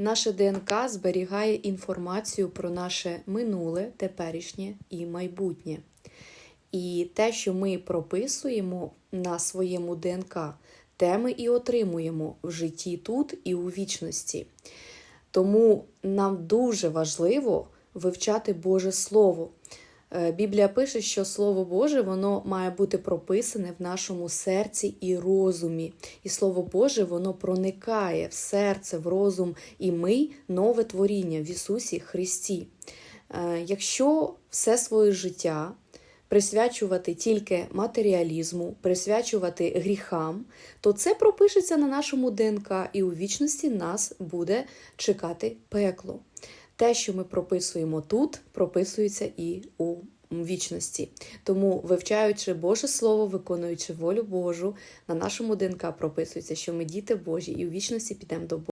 Наше ДНК зберігає інформацію про наше минуле, теперішнє і майбутнє. І те, що ми прописуємо на своєму ДНК, те ми і отримуємо в житті тут і у вічності. Тому нам дуже важливо вивчати Боже Слово. Е, Біблія пише, що Слово Боже воно має бути прописане в нашому серці і розумі. І Слово Боже воно проникає в серце, в розум, і ми нове творіння в Ісусі Христі. Е, Якщо все своє життя присвячувати тільки матеріалізму, присвячувати гріхам, то це пропишеться на нашому ДНК, і у вічності нас буде чекати пекло. Те, що ми прописуємо тут, прописується і у вічності. Тому, вивчаючи Боже Слово, виконуючи волю Божу, на нашому ДНК прописується, що ми діти Божі, і у вічності підемо до Бога.